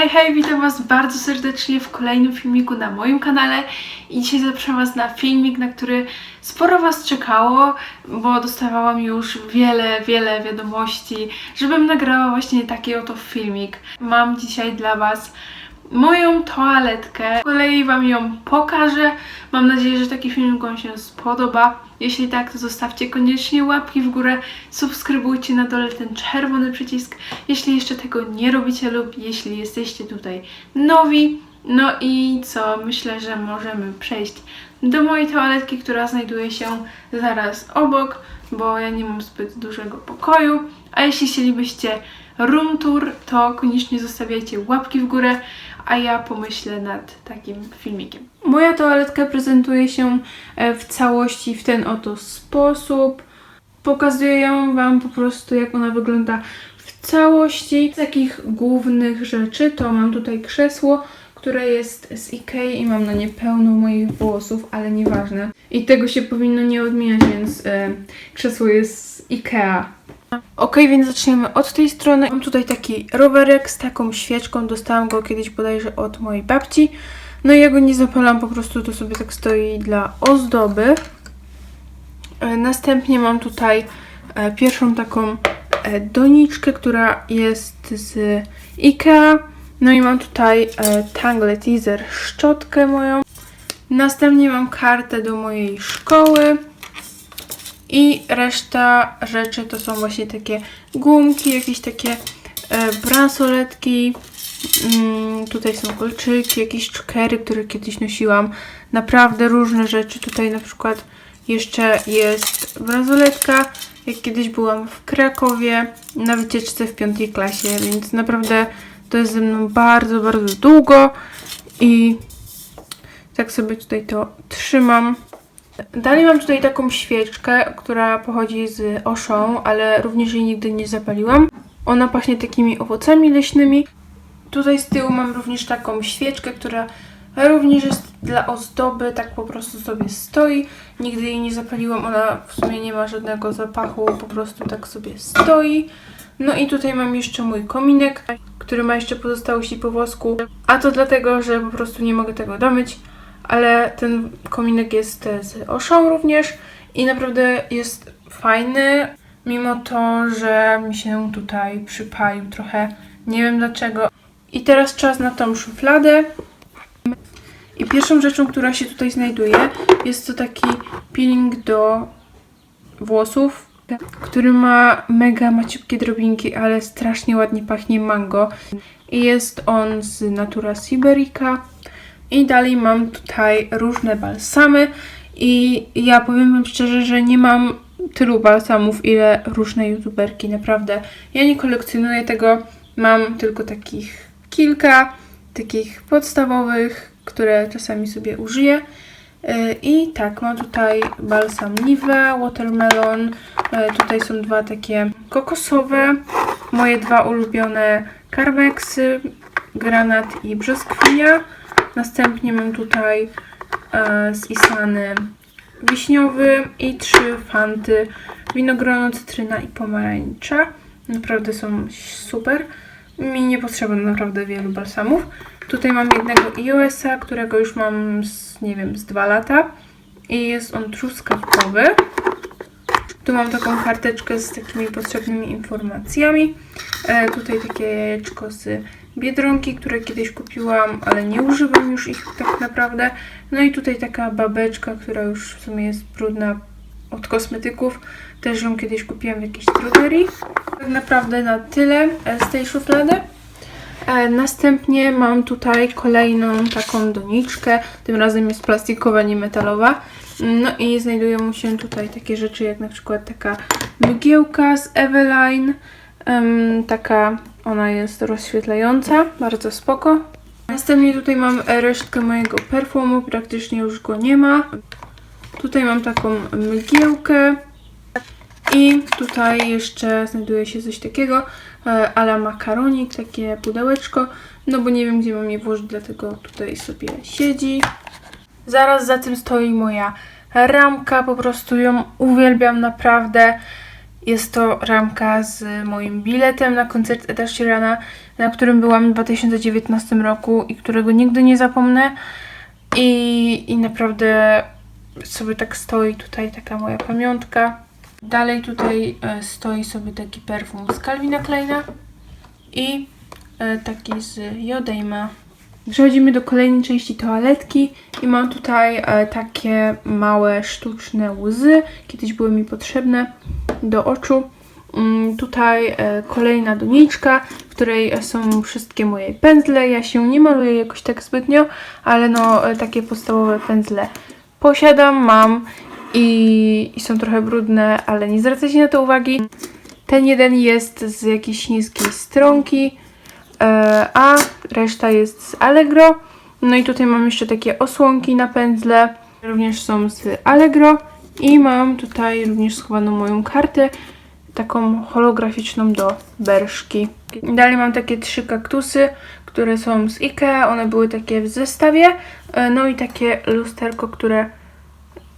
Hej, hej, witam Was bardzo serdecznie w kolejnym filmiku na moim kanale i dzisiaj zapraszam Was na filmik, na który sporo Was czekało, bo dostawałam już wiele, wiele wiadomości, żebym nagrała właśnie taki oto filmik. Mam dzisiaj dla Was moją toaletkę. Z kolei Wam ją pokażę. Mam nadzieję, że taki filmik Wam się spodoba. Jeśli tak, to zostawcie koniecznie łapki w górę, subskrybujcie na dole ten czerwony przycisk, jeśli jeszcze tego nie robicie lub jeśli jesteście tutaj nowi. No i co, myślę, że możemy przejść do mojej toaletki, która znajduje się zaraz obok, bo ja nie mam zbyt dużego pokoju. A jeśli chcielibyście room tour, to koniecznie zostawiajcie łapki w górę, a ja pomyślę nad takim filmikiem. Moja toaletka prezentuje się e, w całości w ten oto sposób. Pokazuję ją Wam po prostu, jak ona wygląda w całości. Z takich głównych rzeczy to mam tutaj krzesło, które jest z Ikei i mam na nie pełno moich włosów, ale nieważne. I tego się powinno nie odmieniać, więc e, krzesło jest z Ikea. Ok, więc zaczniemy od tej strony. Mam tutaj taki rowerek z taką świeczką. Dostałam go kiedyś bodajże od mojej babci. No i ja go nie zapalam, po prostu to sobie tak stoi dla ozdoby. E, Następnie mam tutaj e, pierwszą taką e, doniczkę, która jest z Ikea. No i mam tutaj Tangle Teaser szczotkę moją. Następnie mam kartę do mojej szkoły. I reszta rzeczy to są właśnie takie gumki, jakieś takie e, bransoletki. Mm, tutaj są kolczyki, jakieś czokery, które kiedyś nosiłam. Naprawdę różne rzeczy. Tutaj na przykład jeszcze jest bransoletka. Jak kiedyś byłam w Krakowie na wycieczce w piątej klasie, więc naprawdę to jest ze mną bardzo, bardzo długo i tak sobie tutaj to trzymam. Dalej mam tutaj taką świeczkę, która pochodzi z Auchan, ale również jej nigdy nie zapaliłam. Ona pachnie takimi owocami leśnymi. Tutaj z tyłu mam również taką świeczkę, która również jest dla ozdoby, tak po prostu sobie stoi. Nigdy jej nie zapaliłam, ona w sumie nie ma żadnego zapachu, po prostu tak sobie stoi. No i tutaj mam jeszcze mój kominek, który ma jeszcze pozostałości po włosku, a to dlatego, że po prostu nie mogę tego domyć ale ten kominek jest z Auchan również i naprawdę jest fajny, mimo to, że mi się tutaj przypalił trochę, nie wiem dlaczego. I teraz czas na tą szufladę. I pierwszą rzeczą, która się tutaj znajduje, jest to taki peeling do włosów, który ma mega maciupkie drobinki, ale strasznie ładnie pachnie mango. I jest on z Natura Siberica. I dalej mam tutaj różne balsamy i ja powiem wam szczerze, że nie mam tylu balsamów, ile różne youtuberki, naprawdę. Ja nie kolekcjonuję tego, mam tylko takich kilka, takich podstawowych, które czasami sobie użyję. Yy, I tak, mam tutaj balsam Nive, Watermelon, yy, tutaj są dwa takie kokosowe, moje dwa ulubione Carmexy, Granat i Brzoskwinia. Następnie mam tutaj e, z Isany wiśniowy i trzy fanty winogrono, cytryna i pomarańcza. Naprawdę są super. Mi nie potrzeba naprawdę wielu balsamów. Tutaj mam jednego iOS-a, którego już mam z, nie wiem, z dwa lata. I jest on truskawkowy. Tu mam taką karteczkę z takimi potrzebnymi informacjami. E, tutaj takie jajeczko z Biedronki, które kiedyś kupiłam, ale nie używam już ich tak naprawdę. No i tutaj taka babeczka, która już w sumie jest brudna od kosmetyków. Też ją kiedyś kupiłam w jakiejś drogerii. Tak naprawdę na tyle e, z tej szuflady. E, następnie mam tutaj kolejną taką doniczkę. Tym razem jest plastikowa, nie metalowa. No i znajdują się tutaj takie rzeczy jak na przykład taka mgiełka z Eveline. Taka ona jest rozświetlająca, bardzo spoko. Następnie tutaj mam resztkę mojego perfumu, praktycznie już go nie ma. Tutaj mam taką mgiełkę. I tutaj jeszcze znajduje się coś takiego e, ala makaronik, takie pudełeczko. No bo nie wiem gdzie mam je włożyć, dlatego tutaj sobie siedzi. Zaraz za tym stoi moja ramka, po prostu ją uwielbiam naprawdę. Jest to ramka z moim biletem na koncert Eda Sheerana, na którym byłam w 2019 roku i którego nigdy nie zapomnę. I, I naprawdę sobie tak stoi tutaj taka moja pamiątka. Dalej tutaj e, stoi sobie taki perfum z Calvina Kleina i e, taki z Jodejma. Przechodzimy do kolejnej części toaletki i mam tutaj e, takie małe sztuczne łzy. Kiedyś były mi potrzebne do oczu. Mm, tutaj e, kolejna doniczka, w której są wszystkie moje pędzle. Ja się nie maluję jakoś tak zbytnio, ale no e, takie podstawowe pędzle posiadam, mam i, i są trochę brudne, ale nie zwracajcie na to uwagi. Ten jeden jest z jakiejś niskiej stronki, e, a reszta jest z Allegro. No i tutaj mam jeszcze takie osłonki na pędzle, również są z Allegro. I mam tutaj również schowaną moją kartę, taką holograficzną do berszki. Dalej mam takie trzy kaktusy, które są z Ikea, one były takie w zestawie. E, No i takie lusterko, które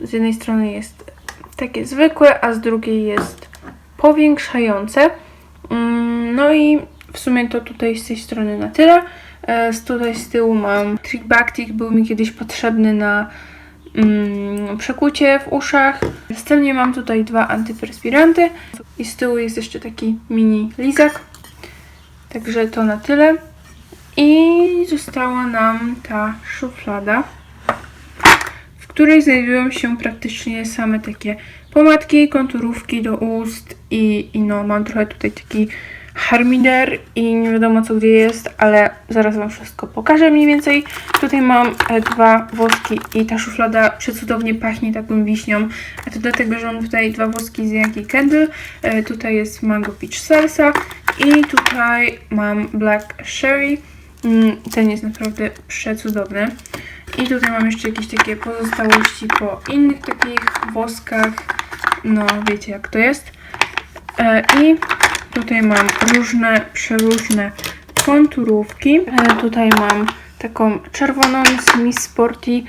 z jednej strony jest takie zwykłe, a z drugiej jest powiększające. Mm, No i w sumie to tutaj z tej strony na tyle. E, Z tutaj z tyłu mam Trick Backtick, był mi kiedyś potrzebny na mm, przekucie w uszach. Następnie mam tutaj dwa antyperspiranty i z tyłu jest jeszcze taki mini lizak. Także to na tyle. I została nam ta szuflada, w której znajdują się praktycznie same takie pomadki, konturówki do ust i, i no mam trochę tutaj taki harmider i nie wiadomo co gdzie jest, ale zaraz Wam wszystko pokażę mniej więcej. Tutaj mam e, dwa woski i ta szuflada przecudownie pachnie taką wiśnią, a to dlatego, że mam tutaj dwa woski z Yankee Candle, e, tutaj jest Mango Peach Salsa i tutaj mam Black Sherry. Mm, Ten jest naprawdę przecudowny. I tutaj mam jeszcze jakieś takie pozostałości po innych takich woskach. No, wiecie jak to jest. E, I tutaj mam różne, przeróżne konturówki. E, tutaj mam taką czerwoną z Miss Sporty,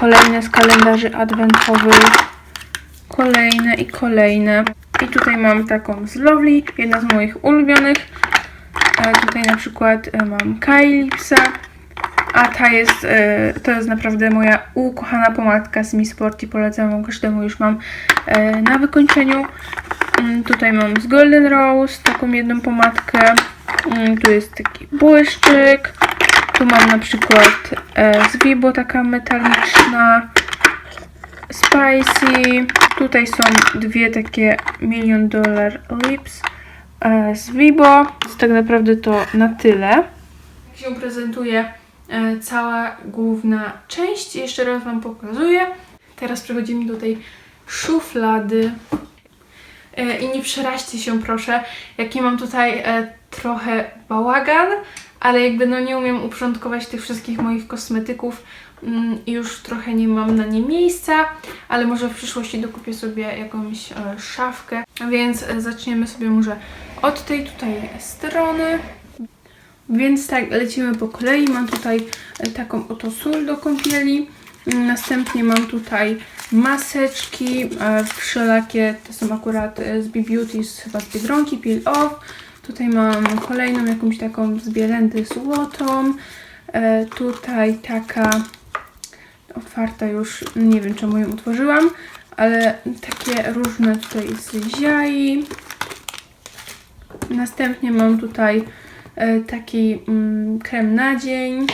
kolejne z kalendarzy adwentowych, kolejne i kolejne. I tutaj mam taką z Lovely, jedna z moich ulubionych. E, tutaj na przykład e, mam Kylipsa, a ta jest, to jest naprawdę moja ukochana pomadka z Miss Sporty, polecam ją każdemu, już mam na wykończeniu. Tutaj mam z Golden Rose taką jedną pomadkę. Mm, Tu jest taki błyszczyk. Tu mam na przykład e, z Vibo taka metaliczna. Spicy. Tutaj są dwie takie Million Dollar Lips e, z Vibo. Więc tak naprawdę to na tyle. Jak się prezentuje e, cała główna część. Jeszcze raz Wam pokazuję. Teraz przechodzimy do tej szuflady. E, I nie przeraźcie się proszę, jaki mam tutaj e, trochę bałagan, ale jakby no nie umiem uporządkować tych wszystkich moich kosmetyków mm, i już trochę nie mam na nie miejsca, ale może w przyszłości dokupię sobie jakąś e, szafkę. Więc zaczniemy sobie może od tej tutaj strony. Więc tak, lecimy po kolei. Mam tutaj taką oto sól do kąpieli. Następnie mam tutaj maseczki e, wszelakie, to są akurat e, z B-Beauty, z- chyba z Biedronki, Peel Off. Tutaj mam kolejną jakąś taką z Bielendy złotą. E, tutaj taka otwarta już, nie wiem czemu ją otworzyłam, ale takie różne tutaj z ziai. Następnie mam tutaj taki mm, krem na dzień.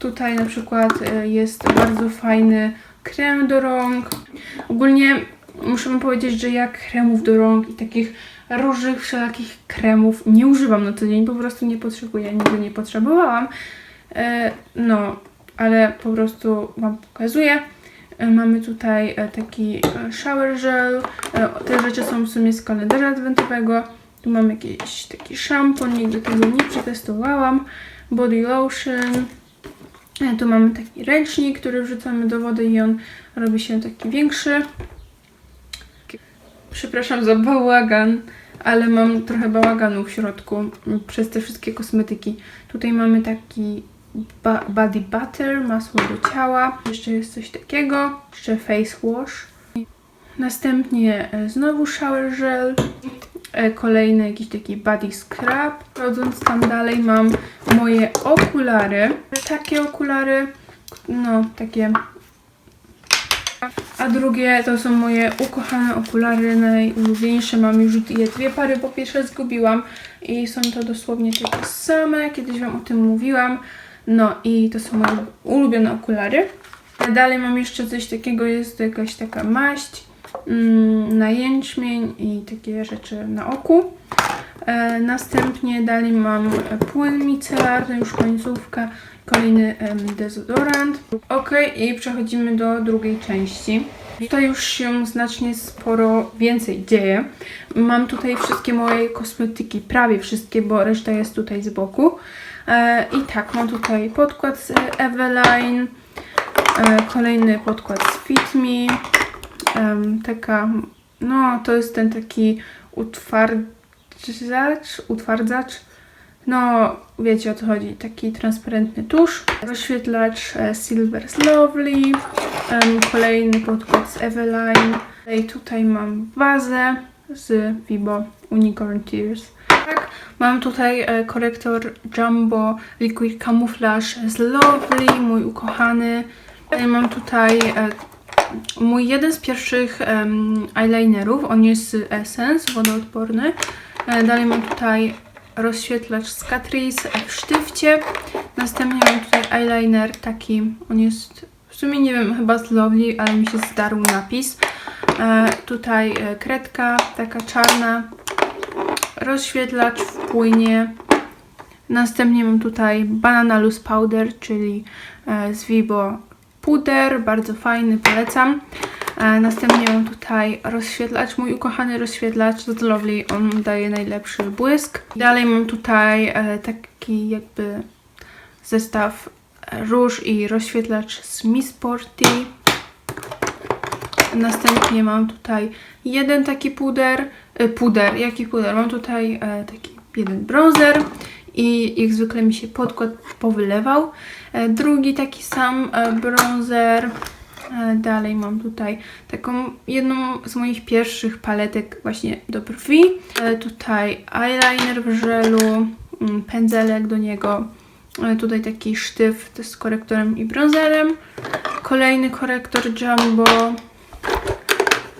Tutaj na przykład e, jest bardzo fajny krem do rąk. Ogólnie muszę wam powiedzieć, że ja kremów do rąk i takich różnych wszelakich kremów nie używam na co dzień, po prostu nie potrzebuję, nigdy nie potrzebowałam. E, No, ale po prostu wam pokazuję. E, Mamy tutaj taki shower gel. Te rzeczy są w sumie z kalendarza adwentowego. Tu mam jakiś taki szampon, nigdy tego nie przetestowałam. Body lotion. E, Tu mamy taki ręcznik, który wrzucamy do wody i on robi się taki większy. Przepraszam za bałagan, ale mam trochę bałaganu w środku przez te wszystkie kosmetyki. Tutaj mamy taki body butter, masło do ciała. Jeszcze jest coś takiego, jeszcze face wash. Następnie e, znowu shower gel. E, Kolejny jakiś taki body scrub. Chodząc tam dalej mam moje okulary. Takie okulary, no takie a drugie to są moje ukochane okulary, najulubieńsze. Mam już je dwie pary, po pierwsze zgubiłam i są to dosłownie takie same. Kiedyś Wam o tym mówiłam. No i to są moje ulubione okulary. Dalej mam jeszcze coś takiego, jest to jakaś taka maść na jęczmień i takie rzeczy na oku. E, następnie dalej mam płyn micelarny, już końcówka, kolejny dezodorant. Ok, i przechodzimy do drugiej części. Tutaj już się znacznie sporo więcej dzieje. Mam tutaj wszystkie moje kosmetyki, prawie wszystkie, bo reszta jest tutaj z boku. E, I tak, mam tutaj podkład z Eveline, e, kolejny podkład z Fit Me, em, taka, no to jest ten taki utwardzacz, utwardzacz, no wiecie o co chodzi, taki transparentny tusz, rozświetlacz e, Silver Lovely, em, kolejny podkład z Eveline, i tutaj mam bazę z Vibo Unicorn Tears. Tak, mam tutaj e, korektor Jumbo Liquid Camouflage z Lovely, mój ukochany. E, Mam tutaj e, mój jeden z pierwszych em, eyelinerów, on jest Essence, wodoodporny. E, dalej mam tutaj rozświetlacz z Catrice w sztywcie. Następnie mam tutaj eyeliner taki, on jest w sumie nie wiem, chyba z Lovely, ale mi się zdarł napis. E, tutaj e, kredka, taka czarna, rozświetlacz w płynie. Następnie mam tutaj Banana Loose Powder, czyli e, z Vibo puder, bardzo fajny, polecam. E, Następnie mam tutaj rozświetlacz, mój ukochany rozświetlacz z Lovely, on daje najlepszy błysk. Dalej mam tutaj e, taki jakby zestaw róż i rozświetlacz z Miss Sporty. Następnie mam tutaj jeden taki puder, e, puder, jaki puder? Mam tutaj taki jeden bronzer i jak zwykle mi się podkład powylewał. E, drugi taki sam e, bronzer. E, Dalej mam tutaj taką jedną z moich pierwszych paletek właśnie do brwi. Tutaj eyeliner w żelu, mm, pędzelek do niego. Tutaj taki sztyft z korektorem i bronzerem. Kolejny korektor Jumbo.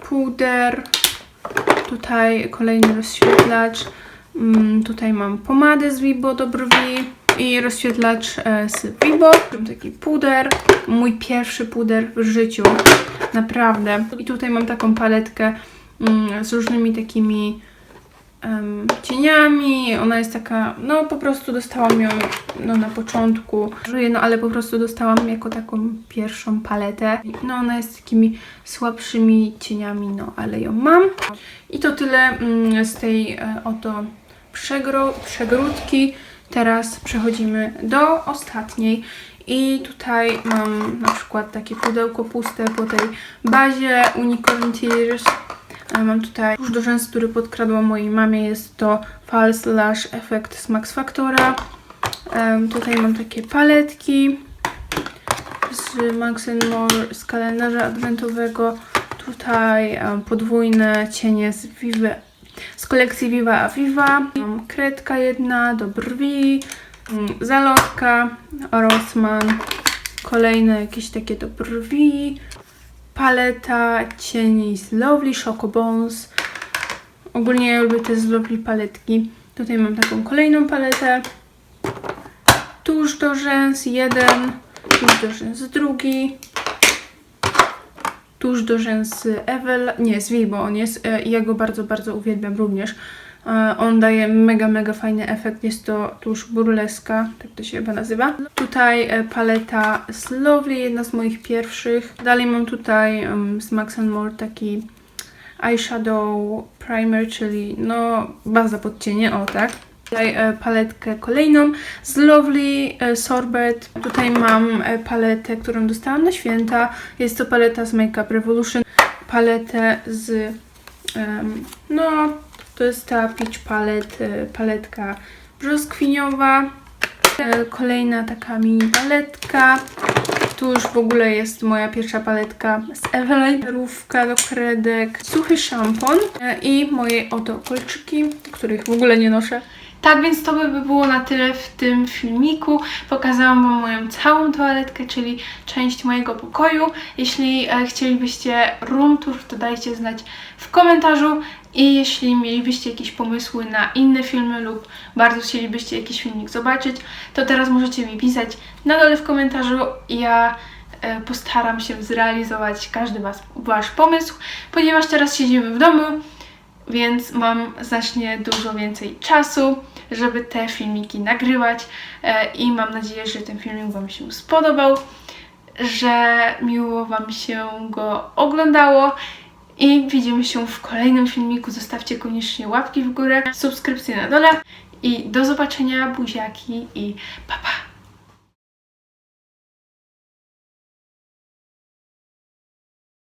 Puder. Tutaj kolejny rozświetlacz. Mm, Tutaj mam pomadę z Vibo do brwi i rozświetlacz e, z Vibo. Mam taki puder, mój pierwszy puder w życiu, naprawdę. I tutaj mam taką paletkę mm, z różnymi takimi em, cieniami. Ona jest taka, no po prostu dostałam ją no, na początku, no ale po prostu dostałam jako taką pierwszą paletę. No ona jest takimi słabszymi cieniami, no ale ją mam. I to tyle mm, z tej e, oto przegro, przegródki. Teraz przechodzimy do ostatniej. I tutaj mam na przykład takie pudełko puste po tej bazie Unicorn Tears. Mam tutaj tusz do rzęs, który podkradłam mojej mamie. Jest to False Lash Effect z Max Factora. Em, Tutaj mam takie paletki z Max More z kalendarza adwentowego. Tutaj em, podwójne cienie z Vive, z kolekcji Viva Aviva. Mam kredka jedna do brwi, mm, zalotka, Rossmann, kolejne jakieś takie do brwi, paleta cieni z Lovely Choco Bones. Ogólnie ja lubię te z Lovely paletki. Tutaj mam taką kolejną paletę. Tuż do rzęs jeden, tuż do rzęs drugi, tuż do rzęs Evel, nie, z Vibo on jest e, i ja go bardzo, bardzo uwielbiam również. E, On daje mega, mega fajny efekt, jest to tuż burleska, tak to się chyba nazywa. Tutaj e, paleta z Lovely, jedna z moich pierwszych. Dalej mam tutaj z Max More taki eyeshadow primer, czyli no baza pod cienie, o tak. Tutaj e, paletkę kolejną z Lovely e, Sorbet. Tutaj mam e, paletę, którą dostałam na święta. Jest to paleta z Makeup Revolution. Paletę z, no to jest ta Peach Palette, paletka brzoskwiniowa. Kolejna taka mini paletka. Tu już w ogóle jest moja pierwsza paletka z Eveline, rówka do kredek, suchy szampon i moje oto kolczyki, których w ogóle nie noszę. Tak więc to by było na tyle w tym filmiku. Pokazałam Wam moją całą toaletkę, czyli część mojego pokoju. Jeśli e, chcielibyście room tour, to dajcie znać w komentarzu. I jeśli mielibyście jakieś pomysły na inne filmy lub bardzo chcielibyście jakiś filmik zobaczyć, to teraz możecie mi pisać na dole w komentarzu. Ja e, postaram się zrealizować każdy was, Wasz pomysł, ponieważ teraz siedzimy w domu, więc mam znacznie dużo więcej czasu, żeby te filmiki nagrywać e, i mam nadzieję, że ten filmik Wam się spodobał, że miło Wam się go oglądało i widzimy się w kolejnym filmiku. Zostawcie koniecznie łapki w górę, subskrypcje na dole i do zobaczenia, buziaki i pa pa!